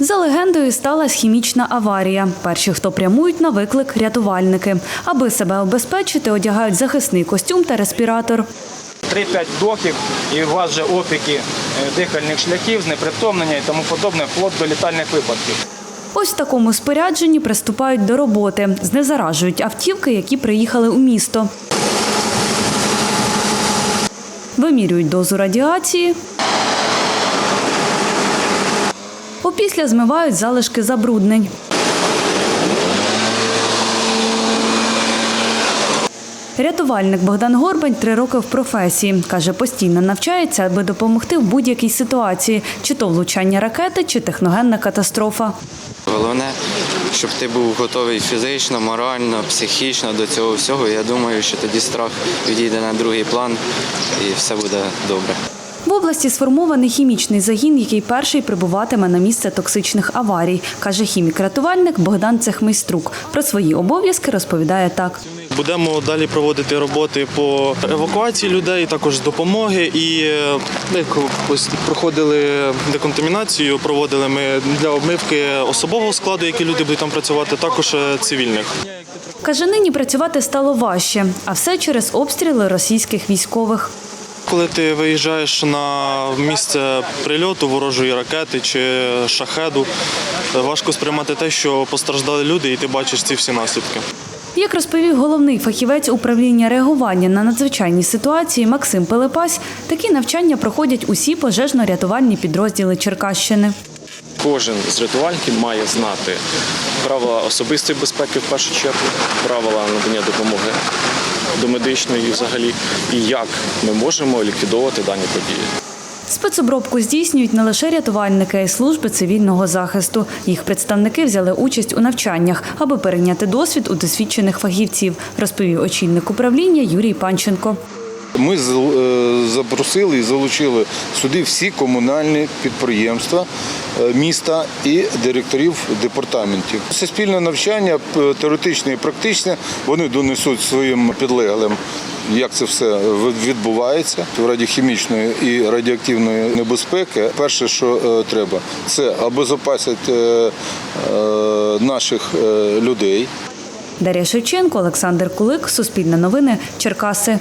За легендою сталася хімічна аварія. Перші, хто прямують на виклик, рятувальники. Аби себе обезпечити, одягають захисний костюм та респіратор. 3-5 вдохів і у вас вже опіки е, дихальних шляхів, знепритомнення і тому подобне, вплоть до літальних випадків. Ось в такому спорядженні приступають до роботи. Знезаражують автівки, які приїхали у місто. Вимірюють дозу радіації. Опісля змивають залишки забруднень. Рятувальник Богдан Горбань три роки в професії. Каже, постійно навчається, аби допомогти в будь-якій ситуації, чи то влучання ракети, чи техногенна катастрофа. Головне, щоб ти був готовий фізично, морально, психічно до цього всього. Я думаю, що тоді страх відійде на другий план і все буде добре. В області сформований хімічний загін, який перший прибуватиме на місце токсичних аварій, каже хімік-рятувальник Богдан Цехмейструк. Про свої обов'язки розповідає так. Будемо далі проводити роботи по евакуації людей, також допомоги. І е, як ось проходили деконтамінацію, проводили ми для обмивки особового складу, які люди будуть там працювати, також е, цивільних. Каже, нині працювати стало важче, а все через обстріли російських військових. Коли ти виїжджаєш на місце прильоту ворожої ракети чи шахеду, важко сприймати те, що постраждали люди, і ти бачиш ці всі наслідки. Як розповів головний фахівець управління реагування на надзвичайні ситуації Максим Пилипась, такі навчання проходять усі пожежно-рятувальні підрозділи Черкащини. Кожен з рятувальників має знати правила особистої безпеки в першу чергу, правила надання допомоги до медичної взагалі, і як ми можемо ліквідовувати дані події. Спецобробку здійснюють не лише рятувальники, а й служби цивільного захисту. Їх представники взяли участь у навчаннях, аби перейняти досвід у досвідчених фахівців, розповів очільник управління Юрій Панченко. Ми е, запросили і залучили сюди всі комунальні підприємства е, міста і директорів департаментів. Це спільне навчання, теоретичне і практичне. Вони донесуть своїм підлеглим, як це все відбувається в раді хімічної і радіоактивної небезпеки. Перше, що е, треба, це обезопасити е, е, наших е, людей. Дар'я Шевченко, Олександр Кулик, Суспільне новини, Черкаси.